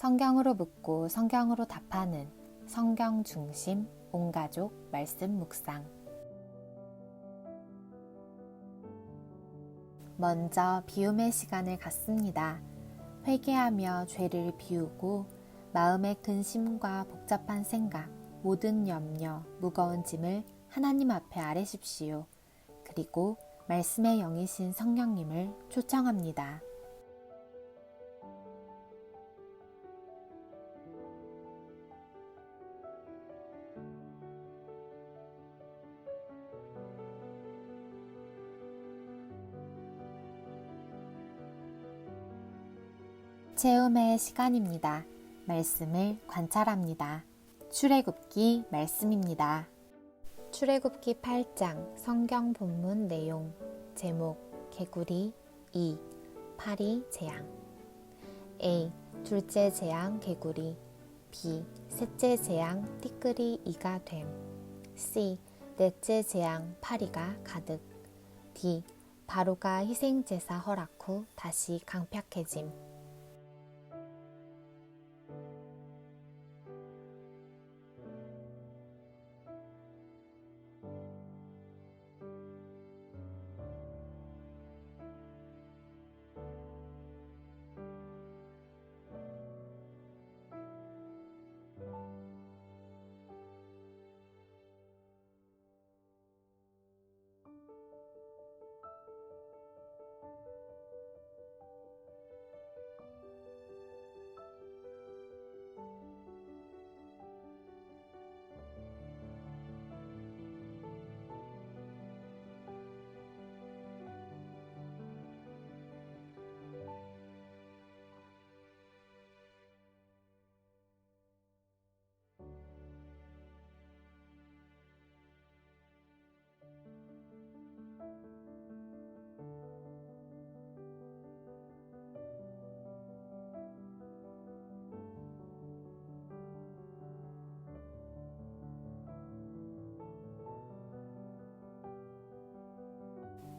성경으로 묻고 성경으로 답하는 성경 중심 온가족 말씀 묵상. 먼저 비움의 시간을 갖습니다. 회개하며 죄를 비우고 마음의 근심과 복잡한 생각, 모든 염려, 무거운 짐을 하나님 앞에 아뢰십시오. 그리고 말씀의 영이신 성령님을 초청합니다. 체험의 시간입니다. 말씀을 관찰합니다. 출애굽기 말씀입니다. 출애굽기 8장 성경 본문 내용 제목 개구리 2 파리 재앙 A 둘째 재앙 개구리 B 셋째 재앙 띠끌이 이가 됨 C 넷째 재앙 파리가 가득 D 바로가 희생제사 허락 후 다시 강팍해짐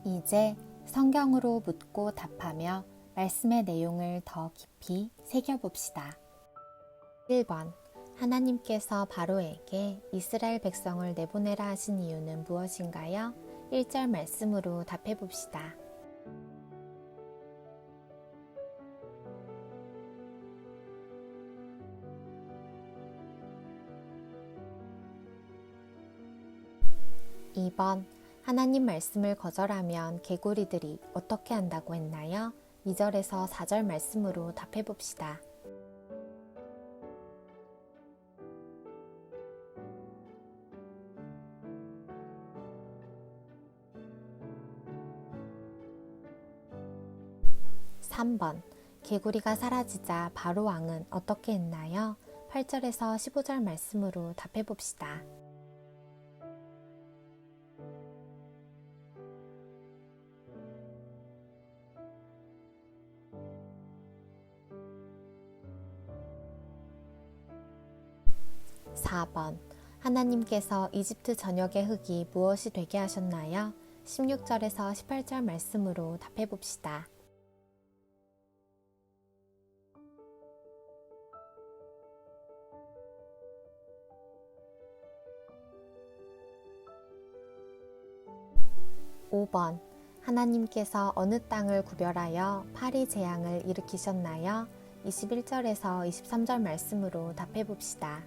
이제 성경으로 묻고 답하며 말씀의 내용을 더 깊이 새겨봅시다. 1번. 하나님께서 바로에게 이스라엘 백성을 내보내라 하신 이유는 무엇인가요? 1절 말씀으로 답해 봅시다. (2번) 하나님 말씀을 거절하면 개구리들이 어떻게 한다고 했나요? 2절에서 4절 말씀으로 답해 봅시다. (3번) 개구리가 사라지자 바로 왕은 어떻게 했나요? 8절에서 15절 말씀으로 답해 봅시다. 4번 하나님께서 이집트 전역의 흙이 무엇이 되게 하셨나요? 16절에서 18절 말씀으로 답해 봅시다. (5번) 하나님께서 어느 땅을 구별하여 파리 재앙을 일으키셨나요? 21절에서 23절 말씀으로 답해 봅시다.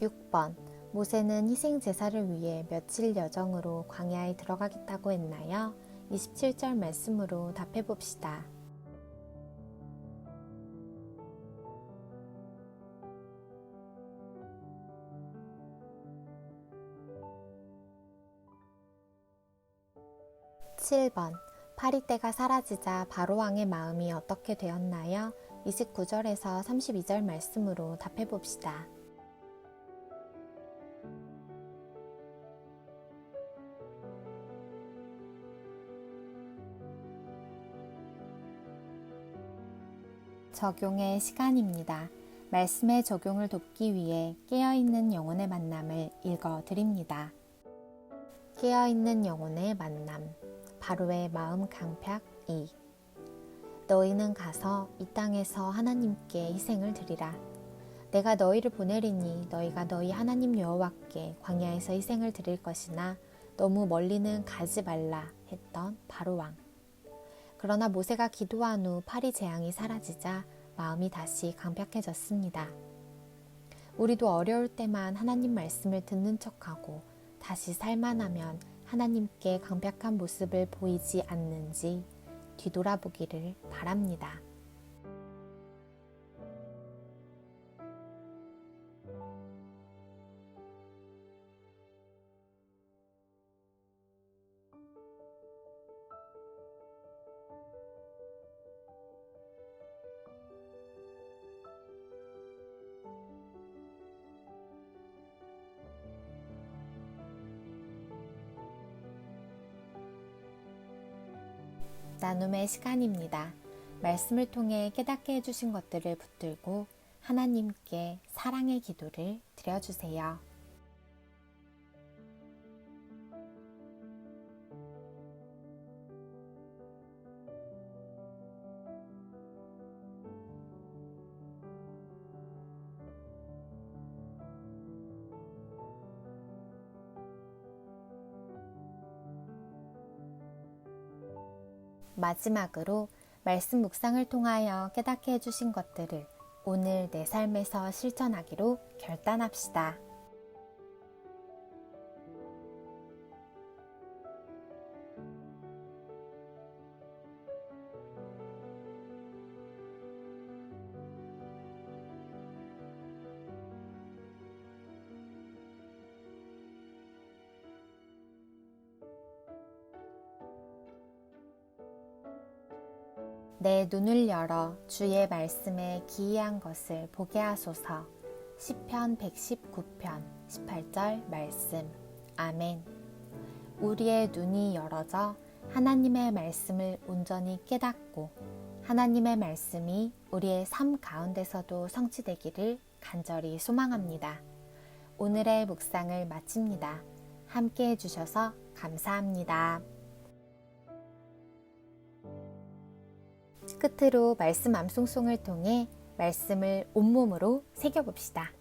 6번 모세는 희생 제사를 위해 며칠 여정으로 광야에 들어가겠다고 했나요? 27절 말씀으로 답해 봅시다. (7번) 파리떼가 사라지자 바로왕의 마음이 어떻게 되었나요? 29절에서 32절 말씀으로 답해 봅시다. ' 적용의 시간입니다. 말씀의 적용을 돕기 위해 깨어있는 영혼의 만남을 읽어 드립니다. 깨어있는 영혼의 만남. 바로의 마음 강팍 2. 너희는 가서 이 땅에서 하나님께 희생을 드리라. 내가 너희를 보내리니 너희가 너희 하나님 여호와께 광야에서 희생을 드릴 것이나 너무 멀리는 가지 말라 했던 바로 왕. 그러나 모세가 기도한 후 파리 재앙이 사라지자 마음이 다시 강팍해졌습니다. 우리도 어려울 때만 하나님 말씀을 듣는 척하고 다시 살만하면 하나님께 강팍한 모습을 보이지 않는지 뒤돌아보기를 바랍니다. 나눔의 시간입니다. 말씀을 통해 깨닫게 해주신 것들을 붙들고 하나님께 사랑의 기도를 드려주세요. 마지막으로 말씀 묵상을 통하여 깨닫게 해주신 것들을 오늘 내 삶에서 실천하기로 결단합시다. 내 눈을 열어 주의 말씀에 기이한 것을 보게 하소서. 시편 119편 18절 말씀. 아멘. 우리의 눈이 열어져 하나님의 말씀을 온전히 깨닫고 하나님의 말씀이 우리의 삶 가운데서도 성취되기를 간절히 소망합니다. 오늘의 묵상을 마칩니다. 함께 해주셔서 감사합니다. 끝으로 말씀 암송송을 통해 말씀을 온몸으로 새겨봅시다.